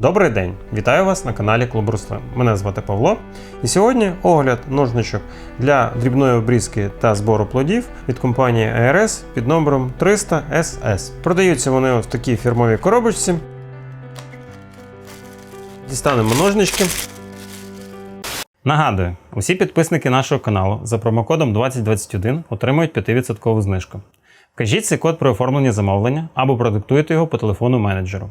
Добрий день! Вітаю вас на каналі Клуб Руслин. Мене звати Павло. І сьогодні огляд ножничок для дрібної обрізки та збору плодів від компанії ARS під номером 300 SS. Продаються вони в такій фірмовій коробочці. Дістанемо ножнички. Нагадую, усі підписники нашого каналу за промокодом 2021 отримують 5% знижку. Вкажіть цей код при оформленні замовлення або продиктуйте його по телефону менеджеру.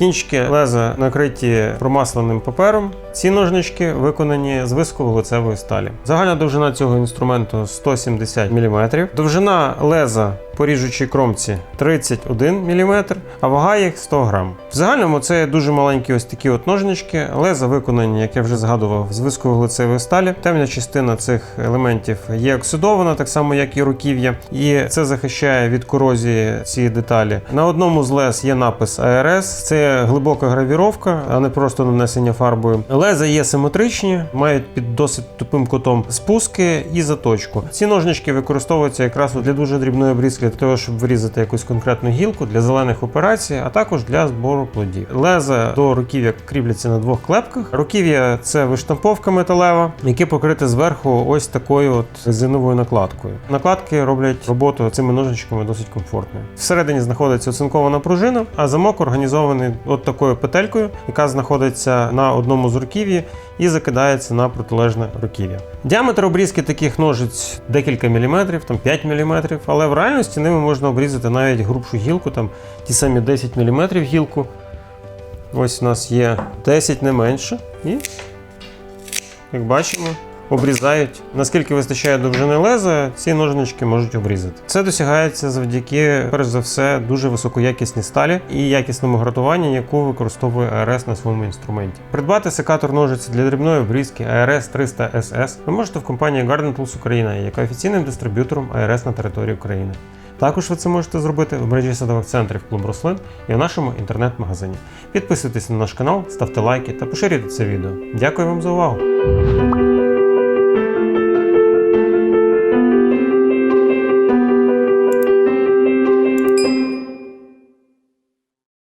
Кінчики леза накриті промасленим папером. Ці ножнички виконані з високовуглецевої сталі. Загальна довжина цього інструменту 170 мм. Довжина леза по ріжучій кромці 31 мм, а вага їх 100 г. В загальному це дуже маленькі ось такі от ножнички. Леза виконані, як я вже згадував, з високовуглецевої сталі. Темна частина цих елементів є оксидована, так само як і руків'я, і це захищає від корозії ці деталі. На одному з лез є напис ARS. Це глибока гравіровка, а не просто нанесення фарбою. Леза є симетричні, мають під досить тупим кутом спуски і заточку. Ці ножнички використовуються якраз для дуже дрібної обрізки, для того, щоб вирізати якусь конкретну гілку для зелених операцій, а також для збору плодів. Леза до руків'я кріпляться на двох клепках. Руків'я це виштамповка металева, яке покрите зверху ось такою от резиновою накладкою. Накладки роблять роботу цими ножничками досить комфортною. Всередині знаходиться оцинкована пружина, а замок організований от такою петелькою, яка знаходиться на одному з руків'ї і закидається на протилежне руків'я. Діаметр обрізки таких ножиць декілька міліметрів, там 5 міліметрів, але в реальності ними можна обрізати навіть грубшу гілку, там ті самі 10 міліметрів гілку. Ось у нас є 10 не менше. І, як бачимо, обрізають. Наскільки вистачає довжини леза, ці ножнички можуть обрізати. Це досягається завдяки, перш за все, дуже високоякісній сталі і якісному гратуванні, яку використовує ARS на своєму інструменті. Придбати секатор ножиць для дрібної обрізки ARS 300 SS ви можете в компанії Garden Tools Україна, яка офіційним дистриб'ютором ARS на території України. Також ви це можете зробити в мережі садових центрів клуб рослин і в нашому інтернет-магазині. Підписуйтесь на наш канал, ставте лайки та поширюйте це відео. Дякую вам за увагу!